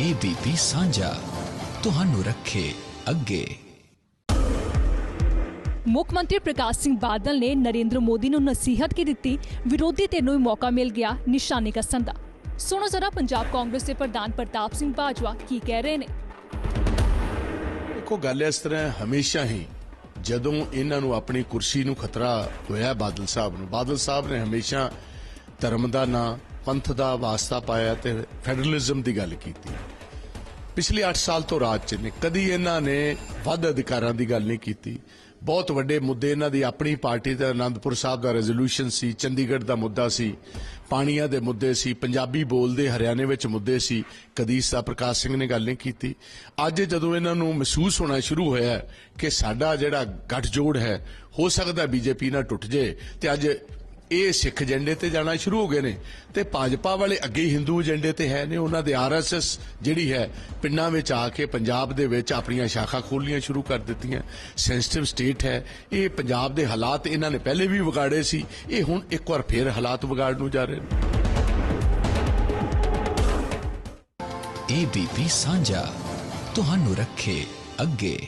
ABP ਸਾਂਝਾ ਤੁਹਾਨੂੰ ਰੱਖੇ ਅੱਗੇ। ਮੁੱਖ ਮੰਤਰੀ ਪ੍ਰਕਾਸ਼ ਸਿੰਘ ਬਾਦਲ ਨੇ ਨਰਿੰਦਰ ਮੋਦੀ ਨੂੰ ਨਸੀਹਤ ਕੀ ਦਿੱਤੀ? ਵਿਰੋਧੀ ਧਿਰ ਨੂੰ ਮੌਕਾ ਮਿਲ ਗਿਆ ਨਿਸ਼ਾਨੇ ਕਸਣ ਦਾ। ਸੁਣੋ ਜ਼ਰਾ ਪੰਜਾਬ ਕਾਂਗਰਸ ਦੇ ਪ੍ਰਧਾਨ ਪ੍ਰਤਾਪ ਸਿੰਘ ਬਾਜਵਾ ਕੀ ਕਹਿ ਰਹੇ ਨੇ। ਦੇਖੋ ਗੱਲ ਇਸ ਤਰ੍ਹਾਂ ਹਮੇਸ਼ਾ ਹੀ ਜਦੋਂ ਇਹਨਾਂ ਨੂੰ ਆਪਣੀ ਕੁਰਸੀ ਨੂੰ ਖਤਰਾ ਹੋਇਆ ਬਾਦਲ ਸਾਹਿਬ ਨੂੰ ਬਾਦਲ ਸਾਹਿਬ ਨੇ ਹਮੇਸ਼ਾ ਧਰਮ ਦਾ ਨਾਂ ਪੰਥ ਦਾ ਵਾਸਤਾ ਪਾਇਆ ਤੇ ਫੈਡਰਲਿਜ਼ਮ ਦੀ ਗੱਲ ਕੀਤੀ। ਪਿਛਲੇ 8 ਸਾਲ ਤੋਂ ਰਾਜ ਚ ਨੇ, ਕਦੀ ਇਹਨਾਂ ਨੇ ਵੱਧ ਅਧਿਕਾਰਾਂ ਦੀ ਗੱਲ ਨਹੀਂ ਕੀਤੀ। ਬਹੁਤ ਵੱਡੇ ਮੁੱਦੇ ਇਹਨਾਂ ਦੀ, ਆਪਣੀ ਪਾਰਟੀ ਦਾ ਆਨੰਦਪੁਰ ਸਾਹਿਬ ਦਾ ਰੈਜ਼ੋਲੂਸ਼ਨ ਸੀ, ਚੰਡੀਗੜ੍ਹ ਦਾ ਮੁੱਦਾ ਸੀ, ਪਾਣੀਆਂ ਦੇ ਮੁੱਦੇ ਸੀ, ਪੰਜਾਬੀ ਬੋਲਦੇ ਹਰਿਆਣੇ ਵਿੱਚ ਮੁੱਦੇ ਸੀ ਕਦੀ ਇਸ ਪ੍ਰਕਾਸ਼ ਸਿੰਘ ਨੇ ਗੱਲ ਨਹੀਂ ਕੀਤੀ। ਅੱਜ ਜਦੋਂ ਇਹਨਾਂ ਨੂੰ ਮਹਿਸੂਸ ਹੋਣਾ ਸ਼ੁਰੂ ਹੋਇਆ ਕਿ ਸਾਡਾ ਜਿਹੜਾ ਗੱਠਜੋੜ ਹੈ, ਹੋ ਸਕਦਾ ਬੀਜੇਪੀ ਨਾਲ ਟੁੱਟ ਜੇ, ਤੇ ਅੱਜ ਇਹ ਸਿੱਖ ਏਜੰਡੇ ਤੇ ਜਾਣਾ ਸ਼ੁਰੂ ਹੋ ਗਏ ਨੇ ਤੇ ਭਾਜਪਾ ਵਾਲੇ ਅੱਗੇ ਹੀ ਹਿੰਦੂ ਏਜੰਡੇ ਤੇ ਹੈ ਨੇ, ਉਹਨਾਂ ਦੇ ਆਰਐਸਐਸ ਜਿਹੜੀ ਹੈ, ਪਿੰਡਾਂ ਵਿੱਚ ਆ ਕੇ ਪੰਜਾਬ ਦੇ ਵਿੱਚ ਆਪਣੀਆਂ ਸ਼ਾਖਾ ਖੋਲ੍ਹਣੀਆਂ ਸ਼ੁਰੂ ਕਰ ਦਿੱਤੀਆਂ। ਸੈਂਸਿਟਿਵ ਸਟੇਟ ਹੈ। ਇਹ ਪੰਜਾਬ ਦੇ ਹਾਲਾਤ ਇਹਨਾਂ ਨੇ ਪਹਿਲੇ ਵੀ ਵਿਗਾੜੇ ਸੀ। ਇਹ ਹੁਣ ਇੱਕ ਵਾਰ ਫੇਰ ਹਾਲਾਤ ਵਿਗਾੜਨ ਨੂੰ ਜਾ ਰਹੇ ਨੇ। ABP ਸਾਂਝਾ। ਤੁਹਾਨੂੰ ਰੱਖੇ ਅੱਗੇ।